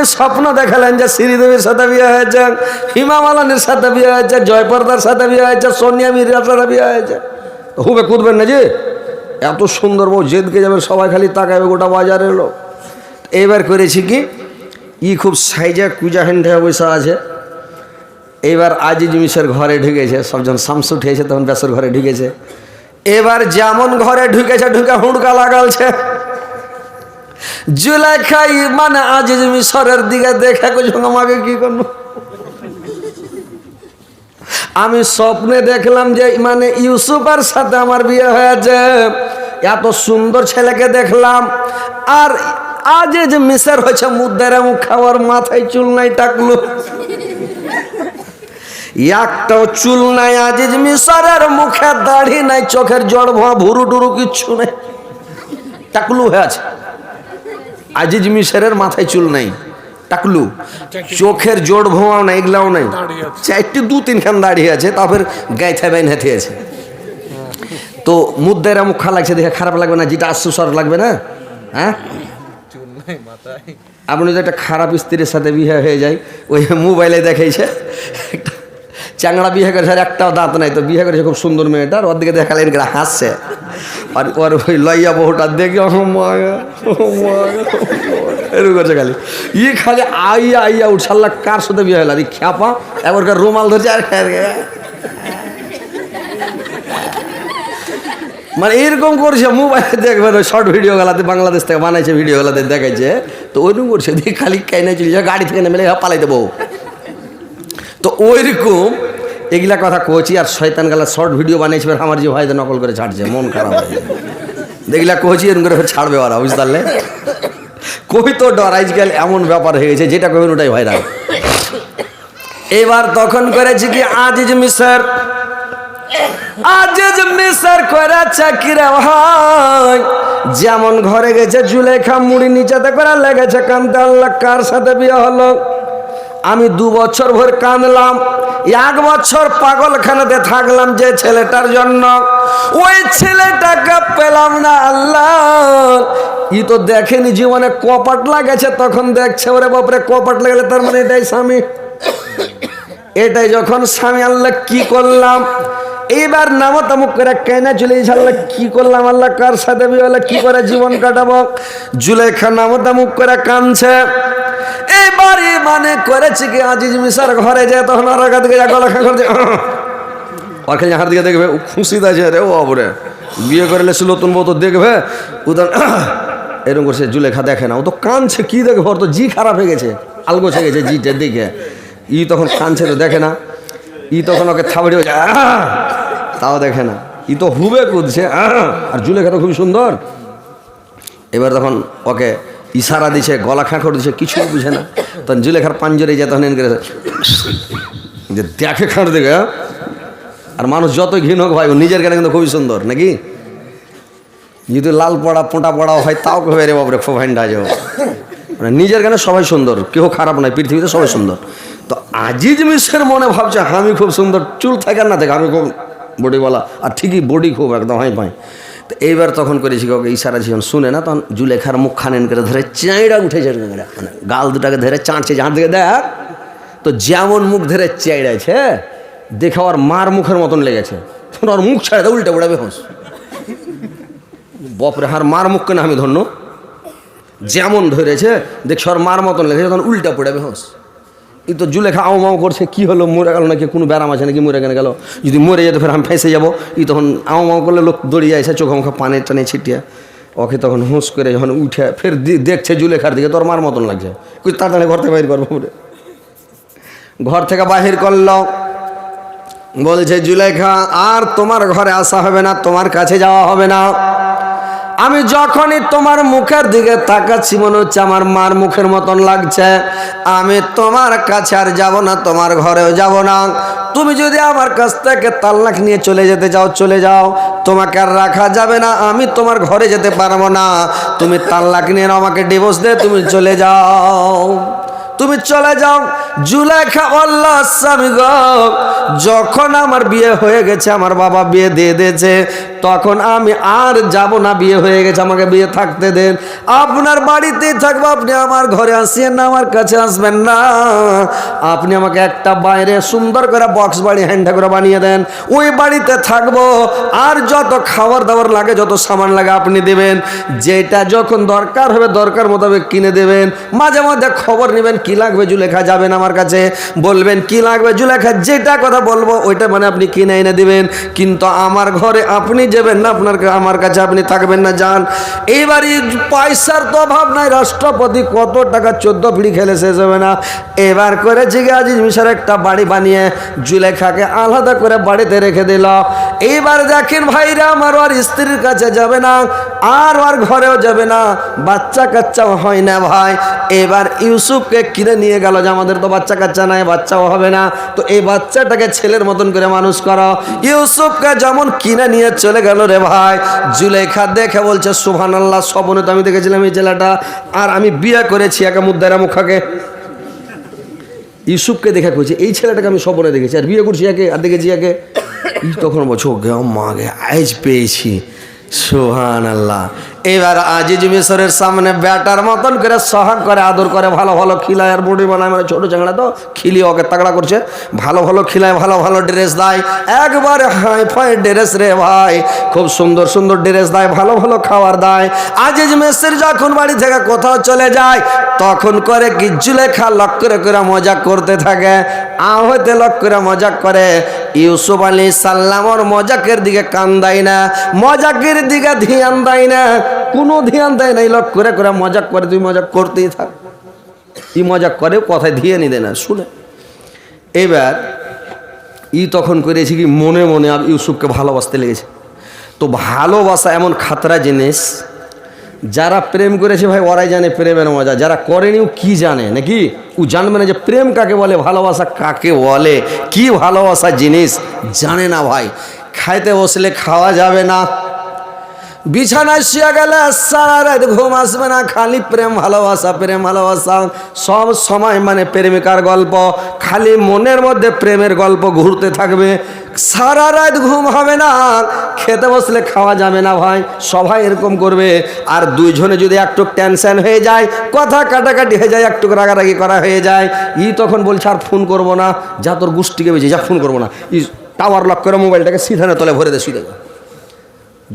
উনি স্বপ্ন দেখালেন যে শ্রীদেবীর সাথে বিয়ে হয়েছে হিমা মালানির সাথে বিয়ে হয়েছে, জয়পর্দার সাথে বিয়ে হয়েছে, সোনিয়া মির্জার সাথে বিয়ে হয়েছে। হুবে কুদবেন না যে এত সুন্দর বউ, জেদকে যাবে, সবাই খালি তাকাবে গোটা বাজারে এলো এইবার করেছি কি? ই খুব সাইজা কুজা হেন থেকে বসে আছে। এইবার আজিজ মিশের ঘরে ঢুকেছে, সবজন শামস উঠেছে তখন বেসর ঘরে ঢুকেছে। এবার যেমন ঘরে ঢুকেছে, ঢুকে হুড়কা লাগালছে। জুলাইখাই মানে আজিজ মিশরের দিকে দেখে কিছু আমাকে কি করব আমি স্বপ্নে দেখলাম যে মানে ইউসুফের সাথে আমার বিয়ে হয়েছে। এত সুন্দর ছেলেকে দেখলাম। আর আজ যে মিসের হয়েছে মুদ্দারে মুখ খাওয়ার মাথায় চুল নাই টাকলো। একটাও চুল নাই আজিজ মিশরের মুখে দাড়ি নাই, চোখের জড় ভুরু টুরু কিচ্ছু নাই। টাকলু হয়ে আছে। আজিজ মিশরের মাথায় চুল নাই টাকলু। চোখের জোড় ভোঁয়াও নাই এগুলাও নাই। চারটি দু তিনখান দাঁড়িয়ে আছে তারপর গাইথা বাইন হাতে আছে। তো মুদ্দারা মুখা লাগছে দেখে খারাপ লাগবে না যেটা আশ্বাসর লাগবে না? হ্যাঁ? আপনি যদি একটা খারাপ স্ত্রীর সাথে বিয়ে হয়ে যায় ওই মোবাইলে দেখাইছে একটা চ্যাংড়া বিয়ে করেছে আর একটাও দাঁত নাই তো বিয়ে করেছে খুব সুন্দর মেয়েটার ওর দিকে দেখালে এর হাসছে। আর ওর ওই লইয়া বহুটা দেখে এরকম করছে খালি। ই খালি আইয়া আইয়া উঠছাল্লা কার সাথে বিয়ে ই খ্যাপা এবারকার রুমাল ধরছে, আর মানে এরকম করছে, মোবাইলে দেখবেন ওই শর্ট ভিডিও গলাতে, বাংলাদেশ থেকে বানাইছে ভিডিও গলাতে দেখাইছে। তো ওইরকম করছে, দিয়ে খালি কাইনে চলে গাড়ি থেকে নেমে পালাই দেবো তো ওইরকম এগুলা কথা কইছি আর শয়তান গালা শর্ট ভিডিও বানিয়েছে আমার যে ভাইদের নকল করে ছাড়ছে, মন খারাপ হয়ে। দেখলা কইছি, এরকম করে ছাড়বে ওরা, বুঝতে পারলে? কই তো ডর, আজকাল এমন ব্যাপার হয়ে গেছে, যেটা কবেন ওটাই ভাইরাল। এবার তখন করেছি কি, আজিজ মিশর আজিজ মিশর করে চাকিরা ভাই যেমন ঘরে গেছে জুলেখা, মুড়ি নিচেতে করা লেগেছে কান্দতে আল্লাহ কার সাথে বিয়ে হলো? আমি দু বছর ভর কাঁদলাম, এক বছর পাগলখানাতে থাকলাম যে ছেলেটার জন্য। ওই ছেলেটাকে পেলাম না আল্লাহ। ই তো দেখেনি জীবনে কপাট লাগেছে, তখন দেখছে ওরে বাপরে, কপাট লাগলে তার মানে এটাই স্বামী। এটাই যখন স্বামী আল্লাহ কি করলাম এইবার নামো তামুক করে কেনা চলে আল্লাহ কি করলাম আল্লাহ, কার সাথে কি করে জীবন কাটাবো? জুলেখা নামো তামুক করে কানছে। এবারে মানে করেছে কি, আজিজ মিশার ঘরে যায়, তখন আর আগা দিকে যা গলা খা করে ওকে যাহার দিকে দেখবে, ও খুশি আছে রে ও বাবরে, বিয়ে করে লেছে, নতুন বউ তো দেখবে। উদান এরকম করছে জুলেখা দেখে না, ও তো কানছে, কি দেখবে? ওর তো জি খারাপ হয়ে গেছে আলগো আলগোছে গেছে জিটের দিকে ই তখন কানছে তো দেখে না, ই তখন ওকে থাবড়ি! তাও দেখে না। ই তো হুবে কুদছে! আর জুলেখা তো খুবই সুন্দর। এবার তখন ওকে ইশারা দিছে, গলা খাঁকড় দিছে কিছু বুঝে না। তখন জুলেখার পাঞ্জরে যায় তখন এন করে যে দেখে খাঁড় দেখে হ্যাঁ? আর মানুষ যত ঘিন হোক ভাই, ও নিজের গানে কিন্তু খুবই সুন্দর, নাকি? যদি লাল পড়া, পোঁটা পড়াও হয়, তাও কবে রে বাবরে হ্যান্ডা যাও মানে নিজের গানে সবাই সুন্দর কেউ খারাপ নয়, পৃথিবীতে সবাই সুন্দর। তো আজিজ মিশ্রের মনে ভাবছে আমি খুব সুন্দর, চুল থাকে আর না থাকে আমি খুব বডিওয়ালা, আর ঠিকই বডি খুব একদম, হাই পাই তো এইবার তখন করেছি ওকে ইশারা যখন শুনে না, তখন জুলেখার মুখ খানেন করে ধরে চাঁড়া উঠেছে মানে গাল দুটাকে ধরে চাঁড়ছে, যার দিকে দেখ, তো যেমন মুখ ধরে চেড়েছে দেখে ওর মার মুখের মতন লেগেছে। ওর মুখ ছাড়ে দেয় উল্টে পড়াবে হোস বপরে, হার মার মুখ কেন আমি ধন্য? যেমন ধরেছে, দেখছি ওর মার মতন লেগেছে, তখন উল্টা পড়াবে হোস তো জুলেখা আও মাও করছে, কি হলো, মরে গেল নাকি, কোনো ব্যারাম আছে নাকি, মরে কেন গেল? যদি মরে যেত ফের আমি ফেঁসে যাব। ই তখন আও মাও করলে লোক দড়িয়ে আসে চোখে মুখে পানে টানে ছিটিয়ে। ওকে তখন হুঁস করে যখন উঠে, ফের দেখছে জুলেখার দিকে, তোর মার মতন লাগছে। কিছু তাড়াতাড়ি ঘর থেকে বাইর করব ঘর থেকে বাহির করল। বলছে, জুলেখা, আর তোমার ঘরে আসা হবে না, তোমার কাছে যাওয়া হবে না। আমি যখনই তোমার মুখের দিকে তাকাচ্ছি, মনে হচ্ছে আমার মার মুখের মতন লাগছে। আমি তোমার কাছে আর যাব না, তোমার ঘরেও যাব না। তুমি যদি আমার কাছ থেকে তাল্লাক নিয়ে চলে যেতে যাও, চলে যাও। তোমাকে আর রাখা যাবে না, আমি তোমার ঘরে যেতে পারব না। তুমি তাল্লাক নিয়ে আমাকে ডিভোর্স দে, তুমি চলে যাও। তুমি চলে যাও। স্বামী গো। যখন আমার বিয়ে হয়ে গেছে, আমার বাবা বিয়ে দিয়ে দিয়েছে, তখন আমি আর যাব না, বিয়ে হয়ে গেছে, আমাকে বিয়ে থাকতে দেন। আপনার বাড়িতেই থাকব, আপনি আমার ঘরে আসিয়েন না, আমার কাছে আসবেন না। আপনি আমাকে একটা বাইরে সুন্দর করে বক্স বাড়ি হ্যান্ডা করে বানিয়ে দেন। ওই বাড়িতে থাকব, আর যত খাবার দাবার লাগে, যত সামান লাগে, আপনি দেবেন। যেটা যখন দরকার হবে, দরকার মোতাবেক কিনে দেবেন। মাঝে মধ্যে খবর নেবেন কি লাগবে জুলেখা? যাবেন আমার কাছে। বলবেন, কি লাগবে জুলেখা? যেটা কথা বলব, ওইটা মানে আপনি কিনে এনে দিবেন। কিন্তু আমার ঘরে আপনি যাবেন না, আপনার আমার কাছে আপনি থাকবেন না, যান। এইবারই পয়সার তো অভাব নাই। রাষ্ট্রপতি কত টাকা চোদ্দ পিড়ি খেলে শেষ হবে না। এবার করেছে কি আজিজ মিশার একটা বাড়ি বানিয়ে জুলেখাকে আলাদা করে বাড়িতে রেখে দিল। এইবার দেখেন ভাইরা, আমার ওর স্ত্রীর কাছে যাবে না, আর ওর ঘরেও যাবে না, বাচ্চা কাচ্চাও হয় না ভাই। এবার ইউসুফকে কিনে নিয়ে গেল যে, আমাদের তো বাচ্চা কাচ্চা নাই, বাচ্চাও হবে না। তো এই বাচ্চাটাকে ছেলের মতন করে মানুষ করো। ইউসুফকে যেমন কিনে নিয়ে চলে গেল রে ভাই জুলেখা দেখে বলছে সুভান আল্লাহ স্বপনে তো আমি দেখেছিলাম এই ছেলেটা, আর আমি বিয়ে করেছি একে মুদ্দারা মুখাকে। ইউসুফকে দেখা করেছি এই ছেলেটাকে আমি স্বপনে দেখেছি, আর বিয়ে করছি একে, আর দেখেছি একে। তখন বলছো গে মাগে আজ পেয়েছি। সোহান আল্লাহ এবার আজিজ মিশরের সামনে ব্যাটার মতন করে সহাগ করে, আদর করে, ভালো ভালো খিলায় আর বডি বানায় মানে ছোটো চাংড়া তো, খিলি ওকে তাগড়া করছে। ভালো ভালো খিলায়, ভালো ভালো ড্রেস দেয়। একবারে হাই ফাই ড্রেস রে ভাই, খুব সুন্দর সুন্দর ড্রেস দেয়, ভালো ভালো খাবার দেয়। আজিজ মিশর যখন বাড়ি থেকে কোথাও চলে যায়, তখন করে কি জুলেখা লক করে করে মজা করতে থাকে। আ হইতে লক করে মজাক করে। ইউসুফ আলী সাল্লামর মজাকের দিকে কান দেয় না, মজাকের দিকে ধ্যান দেয় না। কোনো ধ্যান দেয় না, এই লক করে করে মজাক করে, তুই মজাক করতেই থাক। ই মজাক করে কথায় ধিয়ে নিদে না, শুনে। এবার ই তখন করেছে কি, মনে মনে ইউসুফকে ভালোবাসতে লেগেছে। তো ভালোবাসা এমন খাতরা জিনিস, যারা প্রেম করেছে ভাই, ওরাই জানে প্রেমের মজা। যারা করেনি, ও কি জানে? নাকি? ও জানবে না যে প্রেম কাকে বলে, ভালোবাসা কাকে বলে? কি ভালোবাসা জিনিস? জানে না ভাই। খাইতে বসলে খাওয়া যাবে না। বিছানায় শুয়ে গেলে সারা রাত ঘুম আসবে না, খালি প্রেম ভালোবাসা প্রেম ভালোবাসা। সব সময় মানে প্রেমিকার গল্প, খালি মনের মধ্যে প্রেমের গল্প ঘুরতে থাকবে। সারা রাত ঘুম হবে না, খেতে বসলে খাওয়া যাবে না ভাই। সবাই এরকম করবে। আর দুইজনে যদি একটু টেনশন হয়ে যায়, কথা কাটাকাটি হয়ে যায় একটু রাগারাগি করা হয়ে যায়, ই তখন বলছে, আর ফোন করব না, যা তোর গোষ্ঠীকে বেজে যা ফোন করব না। ই টাওয়ার লক করে মোবাইলটাকে সিধানে তলে ভরে দে শুয়ে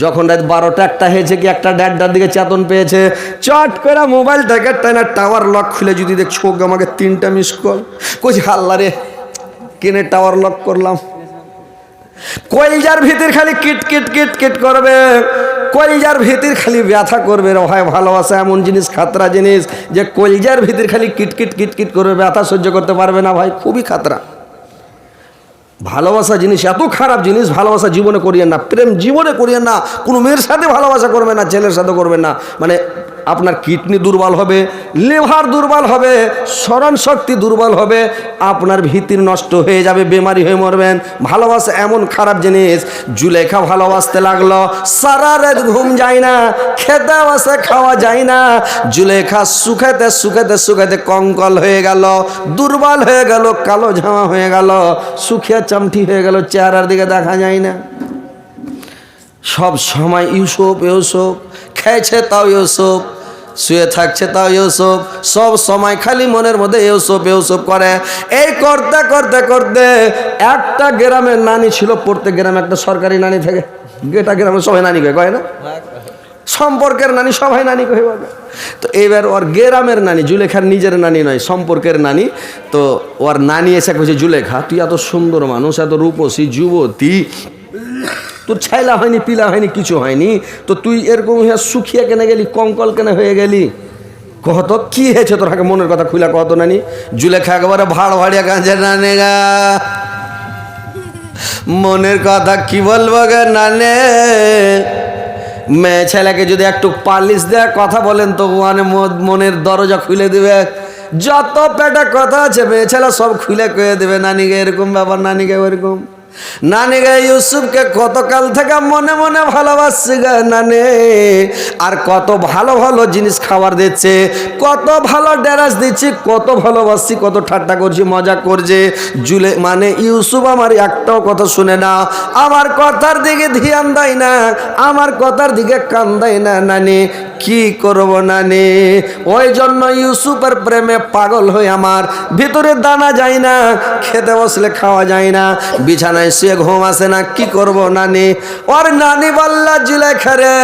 যখন রাত বারোটা একটা হয়েছে কি, একটা দেড়টার দিকে চেতন পেয়েছে, চট করে মোবাইল মোবাইলটাকে টানা টাওয়ার লক খুলে যদি দেখছ আমাকে তিনটা মিস কল কইছি হাল্লা রে, কিনে টাওয়ার লক করলাম? কলজার ভিতর খালি কিট কিট কিট কিট করবে। কলজার ভিতর খালি ব্যথা করবে রে ভাই, ভালোবাসা এমন জিনিস, খাতরা জিনিস, যে কলজার ভিতর খালি কিট কিট কিট কিট করবে, ব্যথা সহ্য করতে পারবে না ভাই, খুবই খাতরা। ভালোবাসা জিনিস, এত খারাপ জিনিস ভালোবাসা জীবনে করিয়েন না। প্রেম জীবনে করিয়েন না। কোনো মেয়ের সাথে ভালোবাসা করবে না, ছেলের সাথে করবেন না। মানে আপনার কিডনি দুর্বল হবে, লিভার দুর্বল হবে, স্মরণ শক্তি দুর্বল হবে, আপনার ভিতির নষ্ট হয়ে যাবে, বেমারি হয়ে মরবেন। ভালোবাসা এমন খারাপ জিনিস, জুলেখা ভালোবাসতে লাগল, সারা রাত ঘুম যায় না খেতে বসে খাওয়া যায় না। জুলেখা সুখেতে সুখেতে সুখেতে কঙ্কল হয়ে গেল, দুর্বল হয়ে গেল, কালো ঝামা হয়ে গেল শুকিয়ে চামটি হয়ে গেল, চেহারার দিকে দেখা যায় না। সব সময় ইউসুফ ইউসুফ খেয়েছে তাও ইউসুফ, শুয়ে থাকছে তাও ইউসুফ, সব সময় খালি মনের মধ্যে ইউসুফ ইউসুফ করে। এই করতে করতে করতে একটা গ্রামের নানি ছিল প্রত্যেক গ্রামে একটা সরকারি নানি থাকে, এটা গ্রামে সবাই নানি কয় কয় না? সম্পর্কের নানি সবাই নানি বলে তো এবার ওর গ্রামের নানি, জুলেখার নিজের নানি নয়, সম্পর্কের নানি, তো ওর নানি এসে কইছে, জুলেখা, তুই এত সুন্দর মানুষ, এত রূপসী, যুবতী তোর ছাইলা হয়নি, পিলা হয়নি, কিছু হয়নি। তো তুই এরকম হয়ে শুকিয়ে কেনে গেলি, কঙ্কল কেনে হয়ে গেলি? কত কি হয়েছে তোর আগে মনের কথা খুলা কত নানি? জুলেখা একবারে ভাড় ভাড়িয়া গাঁজে নানে গা। মনের কথা কি বলব গে নানে? মেয়ে ছেলেকে যদি একটু পালিশ দেয় কথা বলেন তো মানে মনের দরজা খুলে দিবে। যত পেটে কথা আছে, মেয়ে ছেলে সব খুলে কয়ে দেবে নানিকে এরকম ব্যাপার নানিকে ওরকম। নানি গে ইউসুফকে কতকাল থেকে মনে মনে ভালোবাসছি গে নানে। আর কত ভালো ভালো জিনিস খাবার দিচ্ছে, কত ভালো ড্যারাস দিচ্ছি, কত ভালোবাসছি, কত ঠাট্টা করছি, মজা করছে। জুলে মানে ইউসুফ আমার একটাও কথা শুনে না, আমার কথার দিকে ধ্যান দেয় না, আমার কথার দিকে কান দেয় না নানি। কি করব নে ওই জন্য ইউসুফের প্রেমে পাগল হয়ে আমার ভিতরে দানা যায় না, খেতে বসলে খাওয়া যায় না। বিছানায় শুয়ে ঘুম আসে না, কি করব নানি? ওর নানি বাল্লা জিলে রে